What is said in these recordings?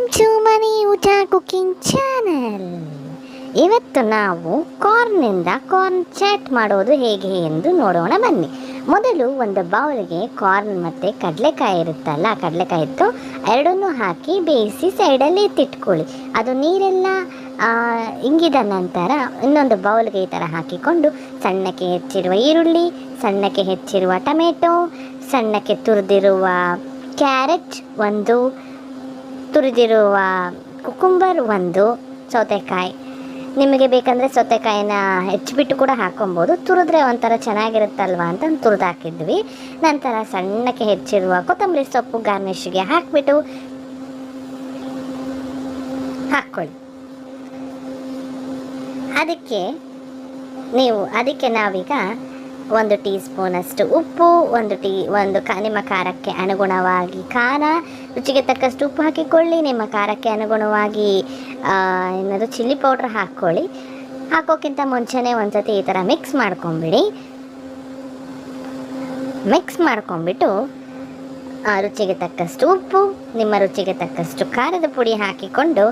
Welcome to ಮನಿ ಊಟ cooking channel ಇವತ್ತು ನಾವು ಕಾರ್ನಿಂದ ಕಾರ್ನ್ ಚಾಟ್ ಮಾಡೋದು ಹೇಗೆ ಎಂದು ನೋಡೋಣ. ಬನ್ನಿ. ಮೊದಲು ಒಂದು ಬೌಲ್ಗೆ ಕಾರ್ನ್ ಮತ್ತು ಕಡಲೆಕಾಯಿ ಇರುತ್ತಲ್ಲ ಕಡಲೆಕಾಯಿ ಇತ್ತು ಎರಡನ್ನೂ ಹಾಕಿ ಬೇಯಿಸಿ ಸೈಡಲ್ಲಿ ಎತ್ತಿಟ್ಕೊಳ್ಳಿ ಅದು ನೀರೆಲ್ಲ ಇಂಗಿದ ನಂತರ ಇನ್ನೊಂದು ಬೌಲ್ಗೆ ಈ ಥರ ಹಾಕಿಕೊಂಡು ಸಣ್ಣಕ್ಕೆ ಹೆಚ್ಚಿರುವ ಈರುಳ್ಳಿ, ಸಣ್ಣಕ್ಕೆ ಹೆಚ್ಚಿರುವ ಟೊಮೆಟೊ, ಸಣ್ಣಕ್ಕೆ ತುರಿದಿರುವ ಕ್ಯಾರೆಟ್ ಒಂದು ತುರಿದಿರುವ ಕುಕುಂಬರ್ ಒಂದು ಸೌತೆಕಾಯಿ. ನಿಮಗೆ ಬೇಕಂದರೆ ಸೌತೆಕಾಯಿನ ಹೆಚ್ಚಿಬಿಟ್ಟು ಕೂಡ ಹಾಕೊಬೋದು. ತುರಿದ್ರೆ ಒಂಥರ ಚೆನ್ನಾಗಿರುತ್ತಲ್ವ ಅಂತ ತುರಿದು ಹಾಕಿದ್ವಿ ನಂತರ ಸಣ್ಣಕ್ಕೆ ಹೆಚ್ಚಿರುವ ಕೊತ್ತಂಬರಿ ಸೊಪ್ಪು ಗಾರ್ನಿಷ್ಗೆ ಹಾಕಿಬಿಟ್ಟು ಹಾಕ್ಕೊಳ್ಳಿ. ಅದಕ್ಕೆ ನೀವು, ಅದಕ್ಕೆ ನಾವೀಗ ಒಂದು ಟೀ ಸ್ಪೂನಷ್ಟು ಉಪ್ಪು, ಒಂದು ಟೀ, ಒಂದು ಕ, ನಿಮ್ಮ ಖಾರಕ್ಕೆ ಅನುಗುಣವಾಗಿ ಖಾರ ರುಚಿಗೆ ತಕ್ಕಷ್ಟು ಉಪ್ಪು ಹಾಕಿಕೊಳ್ಳಿ, ನಿಮ್ಮ ಖಾರಕ್ಕೆ ಅನುಗುಣವಾಗಿ ಏನಾದರೂ ಏನದು ಚಿಲ್ಲಿ ಪೌಡ್ರ್ ಹಾಕ್ಕೊಳ್ಳಿ. ಹಾಕೋಕ್ಕಿಂತ ಮುಂಚೆನೇ ಒಂದ್ಸತಿ ಈ ಥರ ಮಿಕ್ಸ್ ಮಾಡ್ಕೊಂಬಿಡಿ. ಮಿಕ್ಸ್ ಮಾಡ್ಕೊಂಬಿಟ್ಟು ರುಚಿಗೆ ತಕ್ಕಷ್ಟು ಉಪ್ಪು, ನಿಮ್ಮ ರುಚಿಗೆ ತಕ್ಕಷ್ಟು ಖಾರದ ಪುಡಿ ಹಾಕಿಕೊಂಡು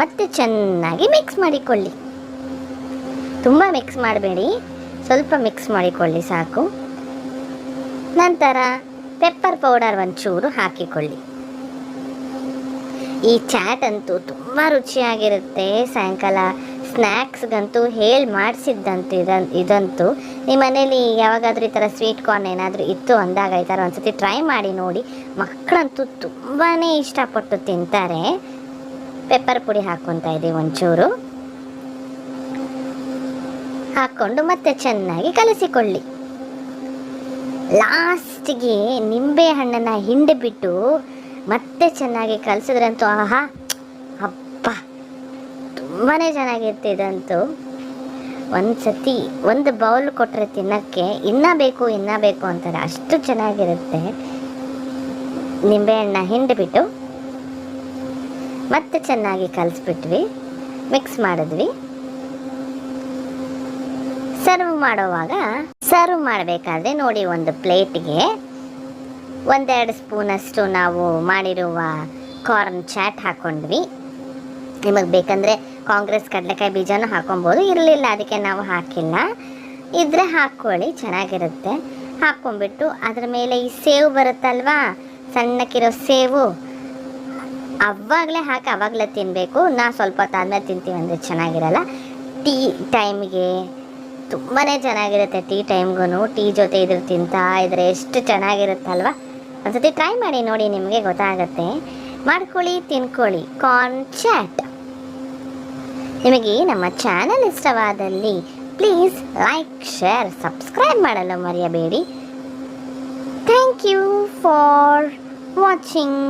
ಮತ್ತೆ ಚೆನ್ನಾಗಿ ಮಿಕ್ಸ್ ಮಾಡಿಕೊಳ್ಳಿ. ತುಂಬ ಮಿಕ್ಸ್ ಮಾಡಬೇಡಿ. ಸ್ವಲ್ಪ ಮಿಕ್ಸ್ ಮಾಡಿಕೊಳ್ಳಿ ಸಾಕು. ನಂತರ ಪೆಪ್ಪರ್ ಪೌಡರ್ ಒಂಚೂರು ಹಾಕಿಕೊಳ್ಳಿ. ಈ ಚಾಟ್ ಅಂತೂ ತುಂಬ ರುಚಿಯಾಗಿರುತ್ತೆ. ಸಾಯಂಕಾಲ ಸ್ನ್ಯಾಕ್ಸ್ಗಂತೂ ಹೇಳಿ ಮಾಡಿಸಿದ್ದಂತೂ ಇದನ್, ಇದಂತೂ. ನಿಮ್ಮ ಮನೇಲಿ ಯಾವಾಗಾದ್ರೂ ಈ ಥರ ಸ್ವೀಟ್ ಕಾರ್ನ್ ಏನಾದರೂ ಇತ್ತು ಅಂದಾಗ ಈ ಥರ ಒಂದ್ಸತಿ ಟ್ರೈ ಮಾಡಿ ನೋಡಿ. ಮಕ್ಕಳಂತೂ ತುಂಬಾ ಇಷ್ಟಪಟ್ಟು ತಿಂತಾರೆ. ಪೆಪ್ಪರ್ ಪುಡಿ ಹಾಕ್ಕೊತಾ ಇದ್ದೀವಿ ಒಂಚೂರು. ಹಾಕ್ಕೊಂಡು ಮತ್ತೆ ಚೆನ್ನಾಗಿ ಕಲಸಿಕೊಳ್ಳಿ. ಲಾಸ್ಟಿಗೆ ನಿಂಬೆ ಹಣ್ಣನ್ನು ಹಿಂಡಿಬಿಟ್ಟು ಮತ್ತೆ ಚೆನ್ನಾಗಿ ಕಲಸಿದ್ರಂತೂ, ಆಹಾ ಅಪ್ಪ ತುಂಬಾ ಚೆನ್ನಾಗಿರ್ತಿದಂತೂ ಒಂದು ಸತಿ ಒಂದು ಬೌಲ್ ಕೊಟ್ಟರೆ ತಿನ್ನೋಕ್ಕೆ ಇನ್ನೂ ಬೇಕು ಇನ್ನೂ ಬೇಕು ಅಂತಾರೆ. ಅಷ್ಟು ಚೆನ್ನಾಗಿರುತ್ತೆ. ನಿಂಬೆಹಣ್ಣ ಹಿಂಡಿಬಿಟ್ಟು ಮತ್ತೆ ಚೆನ್ನಾಗಿ ಕಲಿಸ್ಬಿಟ್ವಿ. ಮಿಕ್ಸ್ ಮಾಡಿದ್ವಿ. ಸರ್ವ್ ಮಾಡುವಾಗ ಸರ್ವ್ ಮಾಡಬೇಕಾದ್ರೆ ನೋಡಿ ಒಂದು ಪ್ಲೇಟ್ಗೆ ಒಂದೆರಡು ಸ್ಪೂನಷ್ಟು ನಾವು ಮಾಡಿರುವ ಕಾರ್ನ್ ಚಾಟ್ ಹಾಕ್ಕೊಂಡ್ವಿ ನಿಮಗೆ ಬೇಕಂದರೆ ಕಾಂಗ್ರೆಸ್ ಕಡಲೆಕಾಯಿ ಬೀಜನೂ ಹಾಕೊಬೋದು. ಇರಲಿಲ್ಲ, ಅದಕ್ಕೆ ನಾವು ಹಾಕಿಲ್ಲ. ಇದ್ರೆ ಹಾಕ್ಕೊಳ್ಳಿ, ಚೆನ್ನಾಗಿರುತ್ತೆ. ಹಾಕ್ಕೊಂಬಿಟ್ಟು ಅದ್ರ ಮೇಲೆ ಈ ಸೇವು ಬರುತ್ತಲ್ವಾ? ಸಣ್ಣಕ್ಕಿರೋ ಸೇವು. ಅವಾಗಲೇ ಹಾಕಿ ಅವಾಗಲೇ ತಿನ್ನಬೇಕು ನಾ ಸ್ವಲ್ಪ ಹೊತ್ತಾದ್ಮೇಲೆ ತಿಂತೀವಿ ಅಂದರೆ ಚೆನ್ನಾಗಿರಲ್ಲ. ಟೀ ಟೈಮ್ಗೆ ತುಂಬಾ ಚೆನ್ನಾಗಿರುತ್ತೆ ಟೀ ಟೈಮ್ಗೂ ಟೀ ಜೊತೆ ಇದ್ರೆ ತಿಂತಾ ಇದ್ರೆ ಎಷ್ಟು ಚೆನ್ನಾಗಿರುತ್ತಲ್ವ? ಒಂದ್ಸತಿ ಟ್ರೈ ಮಾಡಿ ನೋಡಿ ನಿಮಗೆ ಗೊತ್ತಾಗುತ್ತೆ. ಮಾಡ್ಕೊಳ್ಳಿ, ತಿನ್ಕೊಳ್ಳಿ. ಕಾರ್ನ್ ಚಾಟ್ ನಿಮಗೆ ನಮ್ಮ ಚಾನಲ್ ಇಷ್ಟವಾದಲ್ಲಿ ಪ್ಲೀಸ್ ಲೈಕ್ ಶೇರ್ ಸಬ್ಸ್ಕ್ರೈಬ್ ಮಾಡಲು ಮರೆಯಬೇಡಿ. Thank you for watching